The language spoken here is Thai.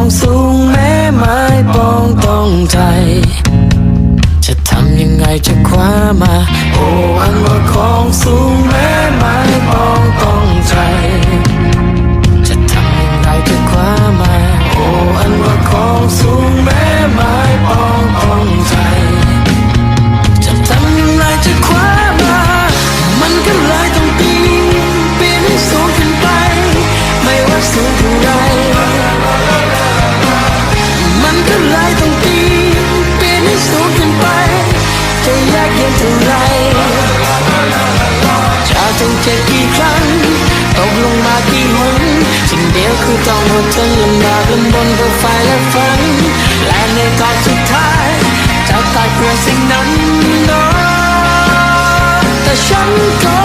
องสูงแม้ไม้ปองต้องใจ จะทำยังไงจะคว้ามา โอ้อันว่าของสูง เจ็บกี่ครั้งตกลงมากี่หนสิ่งเดียวคือต้องอดทนลำบากลำบนเพื่อไฟและฝันและในตอนสุดท้ายจะตายเพื่อสิ่งนั้นนอแต่ฉันก็